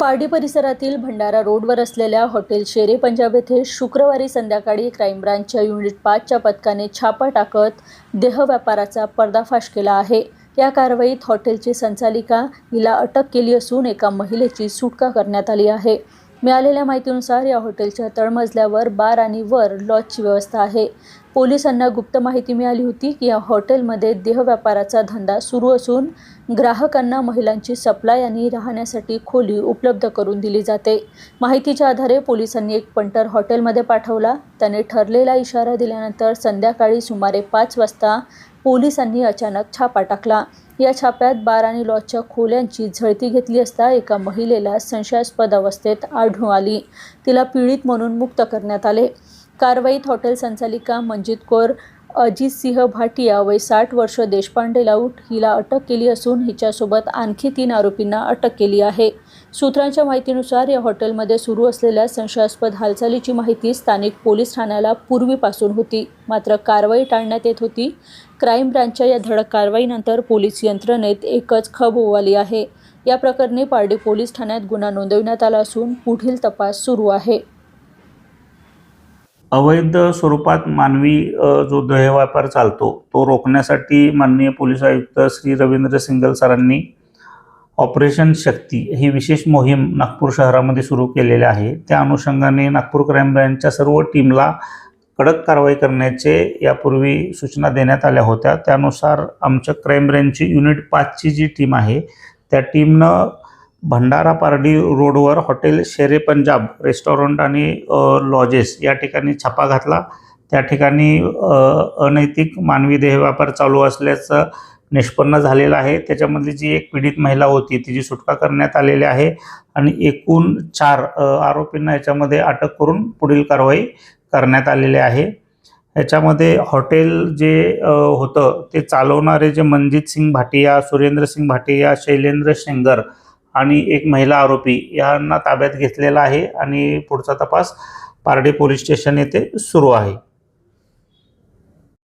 पारडी परिसरातील भंडारा रोडवर असलेल्या हॉटेल शेरे पंजाब येथे शुक्रवारी संध्याकाळी क्राईम ब्रांचच्या युनिट पाचच्या पथकाने छापा टाकत देह व्यापाराचा पर्दाफाश केला आहे. या कारवाईत हॉटेलची संचालिका हिला अटक केली असून एका महिलेची सुटका करण्यात आली आहे. मिळालेल्या माहितीनुसार या हॉटेलच्या तळमजल्यावर बार आणि वर लॉजची व्यवस्था आहे. पोलिसांना गुप्त माहिती मिळाली होती की या हॉटेलमध्ये देह व्यापाराचा धंदा सुरू असून ग्राहकांना महिलांची सप्लाय आणि राहण्यासाठी खोली उपलब्ध करून दिली जाते. माहितीच्या आधारे पोलिसांनी एक पंटर हॉटेलमध्ये पाठवला. त्याने ठरलेला इशारा दिल्यानंतर संध्याकाळी सुमारे पाच वाजता पोलिसांनी अचानक छापा टाकला. या छाप्यात बार आणि लॉजच्या खोल्यांची झळती घेतली असता एका महिलेला संशयास्पद अवस्थेत आढळून आली. तिला पीडित म्हणून मुक्त करण्यात आले. कारवाईत हॉटेल संचालिका मंजित कौर अजित सिंह भाटिया वय साठ वर्ष देशपांडे लाऊट हिला अटक केली असून हिच्यासोबत आणखी तीन आरोपींना अटक केली आहे. सूत्रांच्या माहितीनुसार या हॉटेलमध्ये सुरू असलेल्या संशयास्पद हालचालीची माहिती स्थानिक पोलीस ठाण्याला पूर्वीपासून होती. मात्र कारवाई टाळण्यात येत होती. क्राईम ब्रांचच्या या धडक कारवाईनंतर पोलीस यंत्रणेत एकच खब उवाली आहे. या प्रकरणी पारडी पोलीस ठाण्यात गुन्हा नोंदविण्यात आला असून पुढील तपास सुरू आहे. अवैध स्वरूपात मानवी जो देहव्यापार चालतो तो रोखण्यासाठी माननीय पोलीस आयुक्त श्री रवींद्र सिंगल सरांनी ऑपरेशन शक्ती ही विशेष मोहीम नागपूर शहरामध्ये सुरू केलेली आहे. त्या अनुषंगाने नागपूर क्राईम ब्रँचच्या सर्व टीमला कडक कारवाई करण्याचे यापूर्वी सूचना देण्यात आल्या होत्या. त्यानुसार आमच्या क्राईम ब्रँचची युनिट पाचची जी टीम आहे त्या टीमनं भंडारा पारडी रोडवर हॉटेल शेरे पंजाब रेस्टॉरंट आणि लॉजेस या ठिकाणी छापा घातला. त्या ठिकाणी अनैतिक मानवी देहव्यापार चालू असल्याचं निष्पन्न झालेलं आहे. त्याच्यामधली जी एक पीडित महिला होती तिची सुटका करण्यात आलेली आहे आणि एकूण चार आरोपींना याच्यामध्ये अटक करून पुढील कारवाई करण्यात आलेली आहे. याच्यामध्ये हॉटेल जे होतं ते चालवणारे जे मनजित सिंग भाटिया सुरेंद्र सिंग भाटिया शैलेंद्र शेंगर आणि एक महिला आरोपी यांना ताब्यात घेतलेला आहे आणि पुढचा तपास पारडी पोलीस स्टेशन येथे सुरू आहे.